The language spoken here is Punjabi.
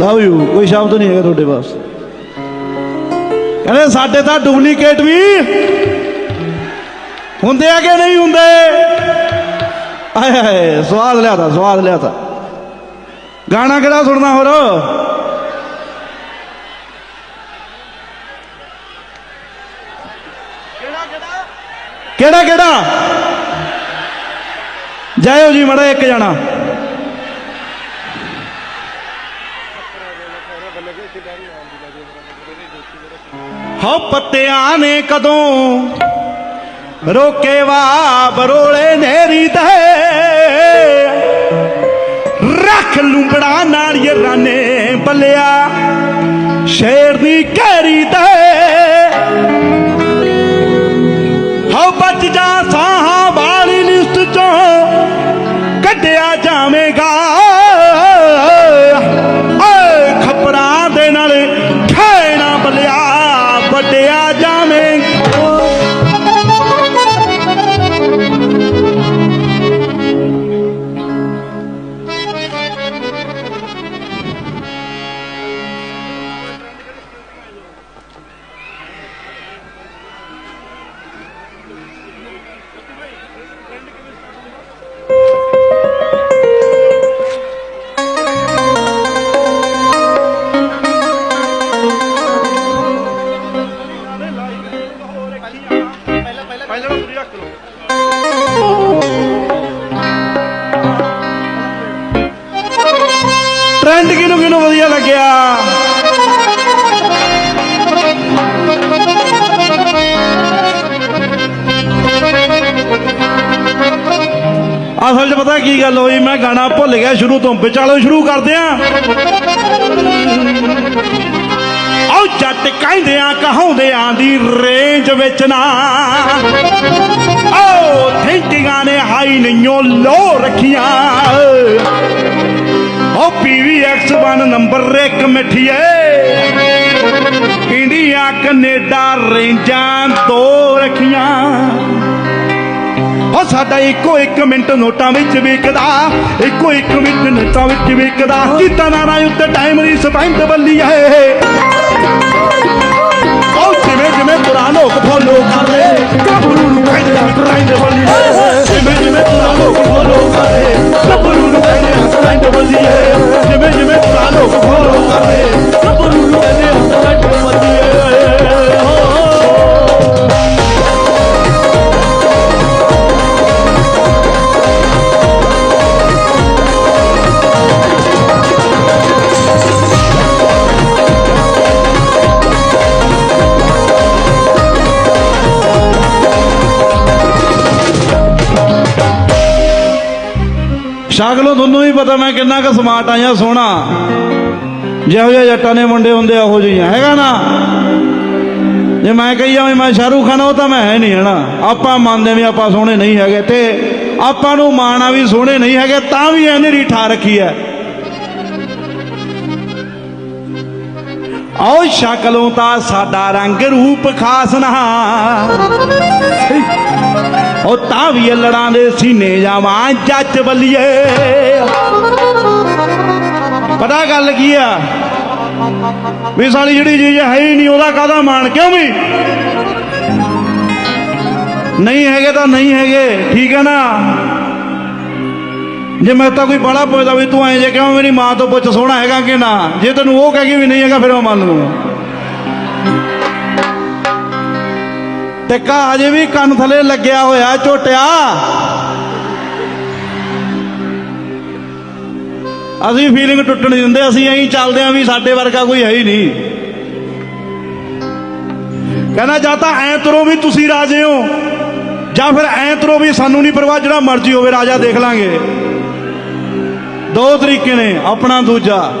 ਲਵ ਯੂ ਕੋਈ ਸ਼ਬਦ ਨਹੀਂ ਹੈਗਾ ਤੁਹਾਡੇ ਪਾਸ ਕਹਿੰਦੇ ਸਾਡੇ ਤਾਂ ਡੁਪਲੀਕੇਟ ਵੀ ਹੁੰਦੇ ਆ ਕਿ ਨਹੀਂ ਹੁੰਦੇ? ਆਏ ਹਾਏ, ਸਵਾਦ ਲਿਆਤਾ ਸਵਾਦ ਲਿਆਤਾ। ਗਾਣਾ ਕਿਹੜਾ ਸੁਣਨਾ ਹੋਰ? ਕਿਹੜਾ ਕਿਹੜਾ? ਜਾਇਓ ਜੀ ਮੜਾ ਇੱਕ ਜਾਣਾ। ਹੋ ਪੱਤਿਆਂ ਨੇ ਕਦੋਂ ਰੋਕੇ ਵਾ ਬਰੋਲੇ ਨੇਰੀ ਤੇ? ਰੱਖ ਲੂੰਬੜਾ ਨਾਲ ਯਾਰਾਨੇ ਬੱਲਿਆ ਸ਼ੇਰ ਦੀ ਘੇਰੀ ਤੇ। ਕਿਨੂੰ ਅਸਲ 'ਚ ਪਤਾ ਕੀ ਗੱਲ ਹੋਈ, ਮੈਂ ਗਾਣਾ ਭੁੱਲ ਗਿਆ ਸ਼ੁਰੂ ਤੋਂ। ਵਿਚਾਲੋ ਸ਼ੁਰੂ ਕਰਦੇ ਆ। ਆਓ ਜੱਟ ਕਹਾਉਂਦੇ ਆ ਦੀ ਰੇਂਜ ਵਿੱਚ ਨਾ। ਆਓ ਥਿੰਕਿੰਗਾਂ ਨੇ ਹਾਈ ਨਹੀਂਓ ਲੋ ਰੱਖੀਆਂ। ਓ PVX1 ਨੰਬਰ 1 ਮਿੱਠੀਏ। ਇੰਡੀਆ, ਕੈਨੇਡਾ, ਰੇਂਜਾਂ ਦੋ ਰੱਖੀਆਂ। ਓ ਸਾਡਾ ਇੱਕੋ ਇੱਕ ਮਿੰਟ ਨੋਟਾਂ ਵਿੱਚ ਵਿਕਦਾ, ਇੱਕੋ ਇੱਕ ਮਿੰਟ ਨੋਟਾਂ ਵਿੱਚ ਵਿਕਦਾ। ਕੀਤਾ ਨਾ ਉੱਤੇ ਟਾਈਮ ਨਹੀਂ ਸਪੈਂਡ ਬੱਲੀਏ। ਸ਼ਕਲੋਂ ਤੁਹਾਨੂੰ ਵੀ ਪਤਾ ਮੈਂ ਕਿੰਨਾ ਕੁ ਸਮਾਰਟ ਆਇਆ ਸੋਹਣਾ। ਜਿਹੋ ਜਿਹੇ ਜੱਟਾਂ ਦੇ ਮੁੰਡੇ ਹੁੰਦੇ ਆ, ਉਹੋ ਜਿਹੀਆਂ ਹੈਗਾ ਨਾ? ਜੇ ਮੈਂ ਕਹੀ ਜਾਵਾਂ ਮੈਂ ਸ਼ਾਹਰੂਖ ਖਾਨ, ਉਹ ਤਾਂ ਮੈਂ ਹੈ ਨਹੀਂ, ਹਨਾ? ਆਪਾਂ ਮੰਨਦੇ ਵੀ ਆਪਾਂ ਸੋਹਣੇ ਨਹੀਂ ਹੈਗੇ ਤੇ ਆਪਾਂ ਨੂੰ ਮਾਣਾ ਵੀ ਸੋਹਣੇ ਨਹੀਂ ਹੈਗੇ, ਤਾਂ ਵੀ ਇਹਨੇ ਰੀਠਾ ਰੱਖੀ ਹੈ। ਆਓ ਸ਼ਕਲੋਂ ਤਾਂ ਸਾਡਾ ਰੰਗ ਰੂਪ ਖਾਸ ਨਾ। ਉਹ ਤਾਂ ਵੀ ਲੜਾਂ ਦੇ ਸੀਨੇ ਜਾਵਾਂ, ਜੱਜ ਬੱਲੀਏ ਪਤਾ ਗੱਲ ਕੀ ਆ? ਵੀ ਸਾਲੀ ਜਿਹੜੀ ਚੀਜ਼ ਹੈ ਹੀ ਨਹੀਂ, ਉਹਦਾ ਕਾਹਦਾ ਮਾਣ? ਕਿਉਂ ਵੀ? ਨਹੀਂ ਹੈਗੇ ਤਾਂ ਨਹੀਂ ਹੈਗੇ, ਠੀਕ ਹੈ ਨਾ? ਜੇ ਮੈਂ ਤਾਂ ਕੋਈ ਬੜਾ ਪੁੱਛਦਾ ਵੀ ਤੂੰ ਐਂ ਜੇ ਕਿਉਂ ਮੇਰੀ ਮਾਂ ਤੋਂ ਪੁੱਛ, ਸੋਹਣਾ ਹੈਗਾ ਕਿ ਨਾ? ਜੇ ਤੈਨੂੰ ਉਹ ਕਹੇਗੀ ਵੀ ਨਹੀਂ ਹੈਗਾ, ਫਿਰ ਮੈਂ ਮੰਨ ਲੂੰ ਤੇ ਅਜੇ ਵੀ ਕੰਨ ਥਲੇ ਲੱਗਿਆ ਹੋਇਆ, ਝੋਟਿਆ। ਅਸੀਂ ਫੀਲਿੰਗ ਟੁੱਟਣ ਨਹੀਂ ਦਿੰਦੇ, ਅਸੀਂ ਐਂ ਚੱਲਦੇ ਆਂ ਵੀ ਸਾਡੇ ਵਰਗਾ ਕੋਈ ਹੈ ਹੀ ਨਹੀਂ। ਕਹਿੰਦਾ, ਜਾਂ ਤਾਂ ਐਂ ਤੁਰੋ ਵੀ ਤੁਸੀਂ ਰਾਜੇ ਹੋ, ਜਾਂ ਫਿਰ ਐਂ ਤੁਰੋ ਵੀ ਸਾਨੂੰ ਨਹੀਂ ਪਰਵਾਹ, ਜਿਹੜਾ ਮਰਜ਼ੀ ਹੋਵੇ, ਰਾਜਾ ਦੇਖ ਲਾਂਗੇ। ਦੋ ਤਰੀਕੇ ਨੇ, ਆਪਣਾ ਦੂਜਾ।